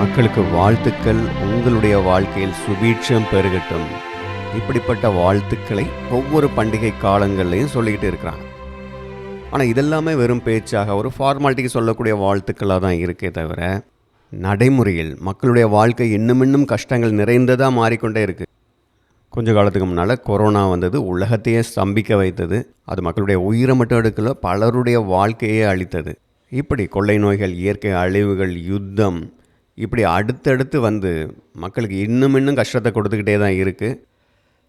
மக்களுக்கு வாழ்த்துக்கள் உங்களுடைய வாழ்க்கையில் சுபீட்சம் பெருகட்டும். இப்படிப்பட்ட வாழ்த்துக்களை ஒவ்வொரு பண்டிகை காலங்கள்லையும் சொல்லிக்கிட்டு இருக்கிறாங்க. ஆனால் இதெல்லாமே வெறும் பேச்சாக ஒரு ஃபார்மாலிட்டிக்கு சொல்லக்கூடிய வாழ்த்துக்களாக தான் இருக்கே தவிர நடைமுறையில் மக்களுடைய வாழ்க்கை இன்னும் இன்னும் கஷ்டங்கள் நிறைந்ததாக மாறிக்கொண்டே இருக்குது கொஞ்ச காலத்துக்கு முன்னால் கொரோனா வந்தது உலகத்தையே ஸ்தம்பிக்க வைத்தது அது மக்களுடைய உயிரை மட்டும் எடுக்கல பலருடைய வாழ்க்கையே அழித்தது. இப்படி கொள்ளை நோய்கள் இயற்கை அழிவுகள் யுத்தம் இப்படி அடுத்தடுத்து வந்து மக்களுக்கு இன்னும் இன்னும் கஷ்டத்தை கொடுத்துக்கிட்டே தான் இருக்குது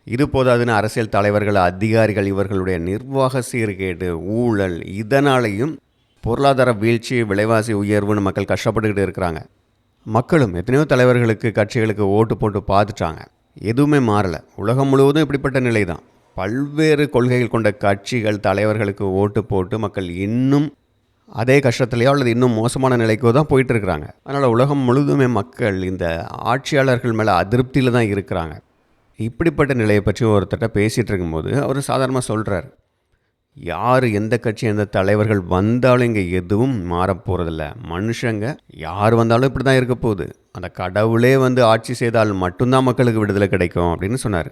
இது போதாதுன்னு அரசியல் தலைவர்கள் அதிகாரிகள் இவர்களுடைய நிர்வாக சீர்கேடு ஊழல் இதனாலையும் பொருளாதார வீழ்ச்சி விலைவாசி உயர்வுன்னு மக்கள் கஷ்டப்பட்டுக்கிட்டு இருக்கிறாங்க. மக்களும் எத்தனையோ தலைவர்களுக்கு கட்சிகளுக்கு ஓட்டு போட்டு பார்த்துட்டாங்க. எதுவுமே மாறலை. உலகம் முழுவதும் இப்படிப்பட்ட நிலை தான் பல்வேறு கொள்கைகள் கொண்ட கட்சிகள் தலைவர்களுக்கு ஓட்டு போட்டு மக்கள் இன்னும் அதே கஷ்டத்துலையோ அல்லது இன்னும் மோசமான நிலைக்கோ தான் போயிட்டு இருக்கிறாங்க அதனால் உலகம் முழுதுமே மக்கள் இந்த ஆட்சியாளர்கள் மேலே அதிருப்தியில் தான் இருக்கிறாங்க. இப்படிப்பட்ட நிலையை பற்றி ஒருத்தட்ட பேசிகிட்டு இருக்கும்போது அவர் சாதாரணமாக சொல்கிறார் யார் எந்த கட்சி எந்த தலைவர்கள் வந்தாலும் இங்கே எதுவும் மாறப்போகிறதில்ல மனுஷங்க யார் வந்தாலும் இப்படி தான் இருக்க போகுது. அந்த கடவுளே வந்து ஆட்சி செய்தால் மட்டும்தான் மக்களுக்கு விடுதலை கிடைக்கும் அப்படின்னு சொன்னார்.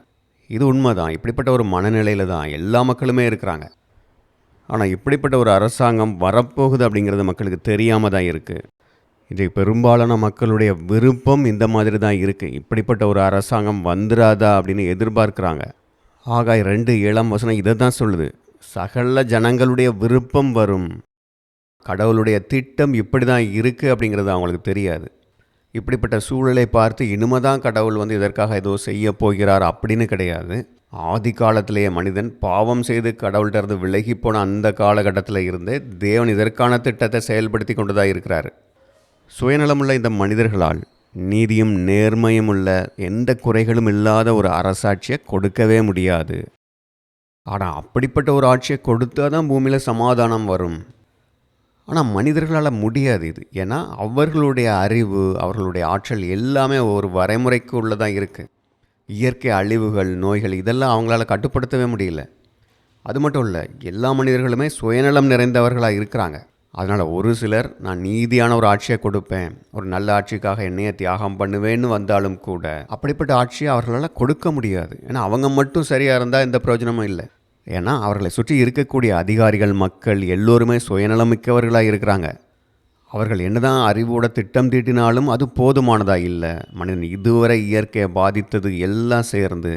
இது உண்மைதான். இப்படிப்பட்ட ஒரு மனநிலையில் தான் எல்லா மக்களுமே இருக்கிறாங்க. ஆனால் இப்படிப்பட்ட ஒரு அரசாங்கம் வரப்போகுது அப்படிங்கிறது மக்களுக்கு தெரியாமல் தான் இருக்குது இன்றைக்கு பெரும்பாலான மக்களுடைய விருப்பம் இந்த மாதிரி தான் இருக்குது இப்படிப்பட்ட ஒரு அரசாங்கம் வந்துடாதா அப்படின்னு எதிர்பார்க்குறாங்க. ஆகாய் ரெண்டு இளம் வசனம் இதை தான் சொல்லுது. சகல ஜனங்களுடைய விருப்பம் வரும். கடவுளுடைய திட்டம் இப்படி தான் இருக்குது அப்படிங்கிறது அவங்களுக்கு தெரியாது. இப்படிப்பட்ட சூழலை பார்த்து இனிமே தான் கடவுள் வந்து இதற்காக ஏதோ செய்ய போகிறார் அப்படின்னு கிடையாது. ஆதி காலத்திலேயே மனிதன் பாவம் செய்து கடவுள்கிட்ட விலகி போன அந்த காலகட்டத்தில் இருந்தே தேவன் இதற்கான திட்டத்தை செயல்படுத்தி கொண்டு தான் இருக்கிறார். சுயநலமுள்ள இந்த மனிதர்களால் நீதியும் நேர்மையும் உள்ள எந்த குறைகளும் இல்லாத ஒரு அரசாட்சியை கொடுக்கவே முடியாது. ஆனால் அப்படிப்பட்ட ஒரு ஆட்சியை கொடுத்தா தான் பூமியில் சமாதானம் வரும். ஆனால் மனிதர்களால் முடியாது இது. ஏன்னா அவர்களுடைய அறிவு அவர்களுடைய ஆற்றல் எல்லாமே ஒரு வரைமுறைக்கு உள்ளதாக இருக்குது இயற்கை அழிவுகள் நோய்கள் இதெல்லாம் அவங்களால கட்டுப்படுத்தவே முடியல. அது மட்டும் இல்லை எல்லா மனிதர்களுமே சுயநலம் நிறைந்தவர்களாக இருக்கிறாங்க. அதனால் ஒரு சிலர் நான் நீதியான ஒரு ஆட்சியை கொடுப்பேன் ஒரு நல்ல ஆட்சிக்காக என்னைய தியாகம் பண்ணுவேன்னு வந்தாலும் கூட அப்படிப்பட்ட ஆட்சியை அவர்களால் கொடுக்க முடியாது. ஏன்னா அவங்க மட்டும் சரியாக இருந்தால் எந்த பிரயோஜனமும் இல்லை. ஏன்னா அவர்களை சுற்றி இருக்கக்கூடிய அதிகாரிகள் மக்கள் எல்லோருமே சுயநலமிக்கவர்களாக இருக்கிறாங்க. அவர்கள் என்னதான் அறிவோட திட்டம் தீட்டினாலும் அது போதுமானதாக இல்லை. மனிதன் இதுவரை இயற்கையை பாதித்தது எல்லாம் சேர்ந்து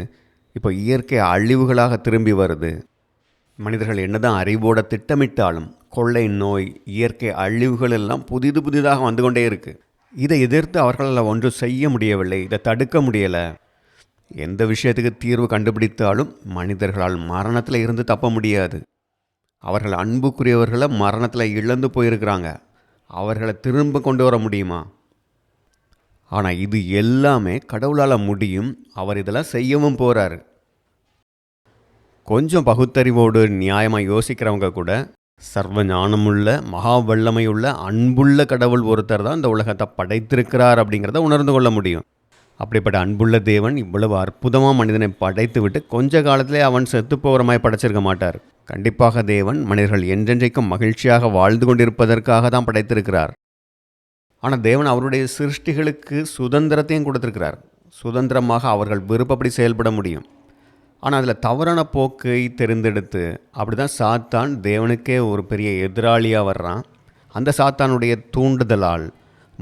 இப்போ இயற்கை அழிவுகளாக திரும்பி வருது. மனிதர்கள் என்னதான் அறிவோட திட்டமிட்டாலும் கொள்ளை நோய் இயற்கை அழிவுகள் எல்லாம் புதிது புதிதாக வந்து கொண்டே இருக்குது இதை எதிர்த்து அவர்களால் ஒன்றும் செய்ய முடியவில்லை இதை தடுக்க முடியலை. எந்த விஷயத்துக்கு தீர்வு கண்டுபிடித்தாலும் மனிதர்களால் மரணத்தில் இருந்து தப்ப முடியாது. அவர்கள் அன்புக்குரியவர்களை மரணத்தில் இழந்து போயிருக்கிறாங்க. அவர்களை திரும்ப கொண்டு வர முடியுமா? ஆனால் இது எல்லாமே கடவுளால் முடியும். அவர் இதெல்லாம் செய்யவும் போகிறாரு கொஞ்சம் பகுத்தறிவோடு நியாயமாக யோசிக்கிறவங்க கூட சர்வ ஞானமுள்ள மகா வல்லமையுள்ள அன்புள்ள கடவுள் ஒருத்தர் தான் இந்த உலகத்தை படைத்திருக்கிறார் அப்படிங்கிறத உணர்ந்து கொள்ள முடியும். அப்படிப்பட்ட அன்புள்ள தேவன் இவ்வளவு அற்புதமாக மனிதனை படைத்து விட்டு கொஞ்ச காலத்திலே அவன் செத்து போகிறமாய் படைச்சிருக்க மாட்டார். கண்டிப்பாக தேவன் மனிதர்கள் என்றென்றைக்கும் மகிழ்ச்சியாக வாழ்ந்து கொண்டிருப்பதற்காக தான் படைத்திருக்கிறார். ஆனால் தேவன் அவருடைய சிருஷ்டிகளுக்கு சுதந்திரத்தையும் கொடுத்திருக்கிறார். சுதந்திரமாக அவர்கள் விருப்பப்படி செயல்பட முடியும். ஆனால் அதில் தவறான போக்கை தெரிந்தெடுத்து அப்படி தான் சாத்தான் தேவனுக்கே ஒரு பெரிய எதிராளியாக வர்றான். அந்த சாத்தானுடைய தூண்டுதலால்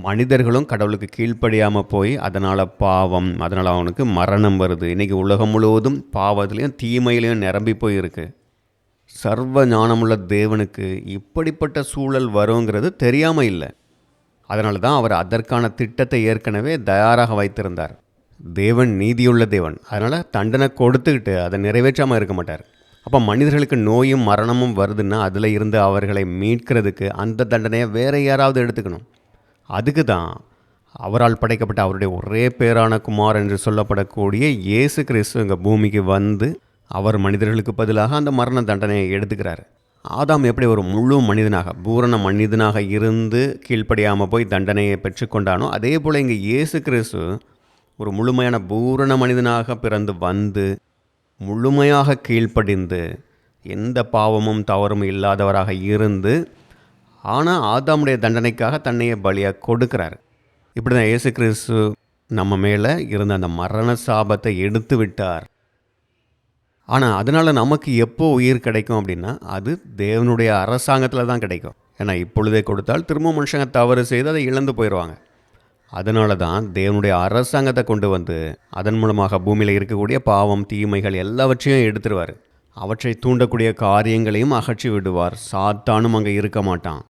மனிதர்களும் கடவுளுக்கு கீழ்ப்படியாமல் போய் அதனால் பாவம் அதனால் அவனுக்கு மரணம் வருது. இன்றைக்கி உலகம் முழுவதும் பாவத்துலேயும் தீமையிலையும் நிரம்பி போயிருக்கு. சர்வ ஞானமுள்ள தேவனுக்கு இப்படிப்பட்ட சூழல் வருங்கிறது தெரியாமல் இல்லை. அதனால தான் அவர் அதற்கான திட்டத்தை ஏற்கனவே தயாராக வைத்திருந்தார். தேவன் நீதியுள்ள தேவன். அதனால் தண்டனை கொடுத்துக்கிட்டு அதை நிறைவேற்றாமல் இருக்க மாட்டார். அப்போ மனிதர்களுக்கு நோயும் மரணமும் வருதுன்னா அதில் இருந்து அவர்களை மீட்கிறதுக்கு அந்த தண்டனையை வேறு யாராவது எடுத்துக்கணும். அதுக்கு தான் அவரால் படைக்கப்பட்ட அவருடைய ஒரே பேரான குமார் என்று சொல்லப்படக்கூடிய இயேசு கிறிஸ்து இங்கே பூமிக்கு வந்து அவர் மனிதர்களுக்கு பதிலாக அந்த மரண தண்டனையை எடுத்துக்கிறார். ஆதாம் எப்படி ஒரு முழு மனிதனாக பூரண மனிதனாக இருந்து கீழ்ப்படியாமல் போய் தண்டனையை பெற்றுக்கொண்டானோ அதே போல் இங்கே இயேசு கிறிஸ்து ஒரு முழுமையான பூரண மனிதனாக பிறந்து வந்து முழுமையாக கீழ்ப்படிந்து எந்த பாவமும் தவறும் இல்லாதவராக இருந்து ஆனால் ஆதாமுடைய தண்டனைக்காக தன்னையே பலியாக கொடுக்குறாரு. இப்படி தான் இயேசு கிறிஸ்து நம்ம மேலே இருந்த அந்த மரண சாபத்தை எடுத்து விட்டார். ஆனால் அதனால் நமக்கு எப்போ உயிர் கிடைக்கும் அப்படின்னா அது தேவனுடைய அரசாங்கத்தில் தான் கிடைக்கும். ஏன்னா இப்பொழுதே கொடுத்தால் திரும்ப மனுஷங்க தவறு செய்து அதை இழந்து போயிடுவாங்க அதனால தான் தேவனுடைய அரசாங்கத்தை கொண்டு வந்து அதன் மூலமாக பூமியில் இருக்கக்கூடிய பாவம் தீமைகள் எல்லாவற்றையும் எடுத்துருவார். அவற்றை தூண்டக்கூடிய காரியங்களையும் அகற்றி விடுவார். சாத்தானும் அங்கே இருக்க மாட்டான்.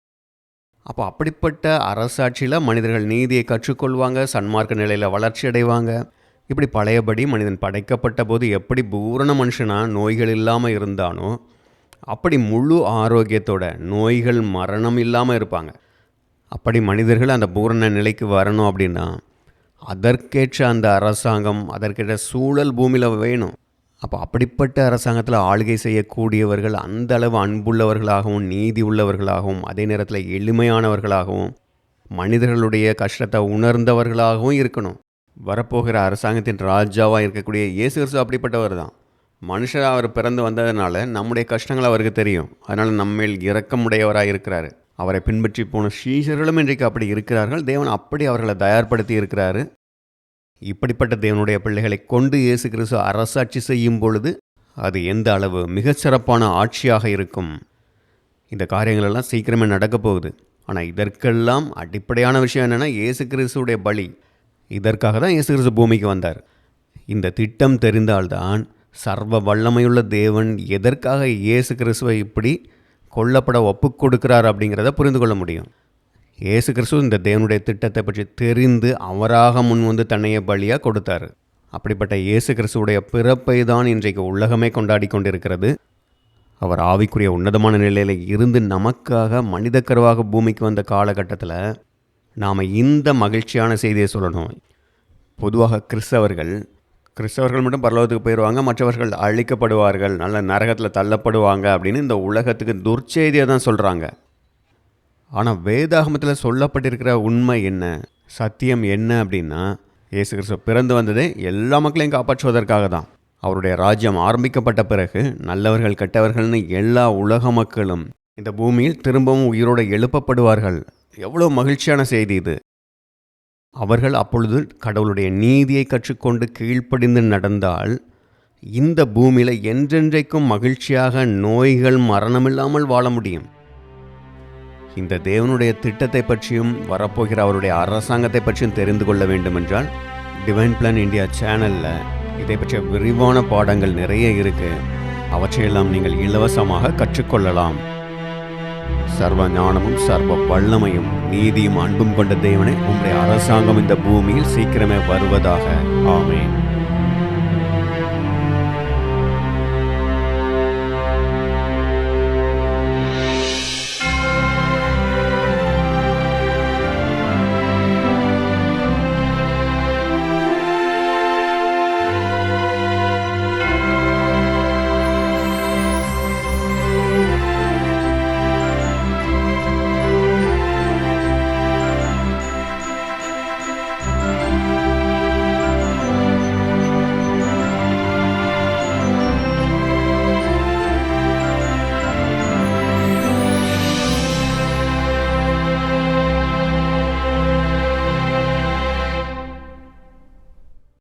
அப்போ அப்படிப்பட்ட அரசாட்சியில் மனிதர்கள் நீதியை கற்றுக்கொள்வாங்க சன்மார்க்க நிலையில் வளர்ச்சி அடைவாங்க. இப்படி பழையபடி மனிதன் படைக்கப்பட்ட போது எப்படி பூரண மனுஷனாக நோய்கள் இல்லாமல் இருந்தானோ அப்படி முழு ஆரோக்கியத்தோட நோய்கள் மரணம் இல்லாமல் இருப்பாங்க. அப்படி மனிதர்கள் அந்த பூரண நிலைக்கு வரணும் அப்படின்னா அதற்கேற்ற அந்த அரசாங்கம் அதற்கேற்ற சூழல் பூமியில் வேணும். அப்போ அப்படிப்பட்ட அரசாங்கத்தில் ஆளுகை செய்யக்கூடியவர்கள் அந்த அளவு அன்புள்ளவர்களாகவும் நீதி உள்ளவர்களாகவும் அதே நேரத்தில் எளிமையானவர்களாகவும் மனிதர்களுடைய கஷ்டத்தை உணர்ந்தவர்களாகவும் இருக்கணும். வரப்போகிற அரசாங்கத்தின் ராஜாவாக இருக்கக்கூடிய இயேசு கிறிஸ்து அப்படிப்பட்டவர் தான். மனுஷர் அவர் பிறந்து வந்ததுனால நம்முடைய கஷ்டங்கள் அவருக்கு தெரியும். அதனால் நம்மேல் இரக்கமுடையவராக இருக்கிறாரு. அவரை பின்பற்றி போன ஸ்ரீசர்களும் இன்றைக்கு அப்படி இருக்கிறார்கள். தேவன் அப்படி அவர்களை தயார்படுத்தி இருக்கிறாரு. இப்படிப்பட்ட தேவனுடைய பிள்ளைகளை கொண்டு இயேசு கிறிஸ்து அரசாட்சி செய்யும் பொழுது அது எந்த அளவு மிகச்சிறப்பான ஆட்சியாக இருக்கும். இந்த காரியங்களெல்லாம் சீக்கிரமே நடக்கப் போகுது. ஆனால் இதற்கெல்லாம் அடிப்படையான விஷயம் என்னென்னா இயேசு கிறிஸ்துடைய பலி. இதற்காக தான் இயேசு கிறிஸ்து பூமிக்கு வந்தார். இந்த திட்டம் தெரிந்தால்தான் சர்வ வல்லமையுள்ள தேவன் எதற்காக இயேசு கிறிஸ்துவை இப்படி கொல்லப்பட ஒப்புக் கொடுக்கிறார் அப்படிங்கிறத புரிந்து கொள்ள முடியும். இயேசு கிறிஸ்து இந்த தேவனுடைய திட்டத்தை பற்றி தெரிந்து அவராக முன் வந்து தன்னைய பலியாக கொடுத்தார். அப்படிப்பட்ட இயேசு கிறிஸ்துவுடைய பிறப்பை தான் இன்றைக்கு உலகமே கொண்டாடி கொண்டிருக்கிறது. அவர் ஆவிக்குரிய உன்னதமான நிலையில் இருந்து நமக்காக மனிதக்கருவாக பூமிக்கு வந்த காலகட்டத்தில் நாம் இந்த மகிழ்ச்சியான செய்தியை சொல்லணும். பொதுவாக கிறிஸ்தவர்கள் கிறிஸ்தவர்கள் மட்டும் பரலோகத்துக்கு போயிடுவாங்க மற்றவர்கள் அழிக்கப்படுவார்கள் நல்ல நரகத்தில் தள்ளப்படுவாங்க அப்படின்னு இந்த உலகத்துக்கு துர்ச்செய்தியை தான் சொல்கிறாங்க ஆனால் வேதாகமத்தில் சொல்லப்பட்டிருக்கிற உண்மை என்ன? சத்தியம் என்ன அப்படின்னா இயேசு கிறிஸ்து பிறந்து வந்ததே எல்லா மக்களையும் காப்பாற்றுவதற்காக தான். அவருடைய ராஜ்யம் ஆரம்பிக்கப்பட்ட பிறகு நல்லவர்கள் கெட்டவர்கள்னு எல்லா உலக மக்களும் இந்த பூமியில் திரும்பவும் உயிரோடு எழுப்பப்படுவார்கள். எவ்வளோ மகிழ்ச்சியான செய்தி இது. அவர்கள் அப்பொழுது கடவுளுடைய நீதியை கற்றுக்கொண்டு கீழ்ப்படிந்து நடந்தால் இந்த பூமியில் என்றென்றைக்கும் மகிழ்ச்சியாக நோய்கள் மரணமில்லாமல் வாழ முடியும். இந்த தேவனுடைய திட்டத்தை பற்றியும் வரப்போகிற அவருடைய அரசாங்கத்தை பற்றியும் தெரிந்து கொள்ள வேண்டுமென்றால் டிவைன் பிளான் இந்தியா சேனலில் இதை பற்றிய விரிவான பாடங்கள் நிறைய இருக்கு. அவற்றையெல்லாம் நீங்கள் இலவசமாக கற்றுக்கொள்ளலாம். சர்வ ஞானமும் சர்வ வல்லமையும் நீதியும் அன்பும் கொண்ட தேவனே உங்களுடைய அரசாங்கம் இந்த பூமியில் சீக்கிரமே வருவதாக. ஆமேன்.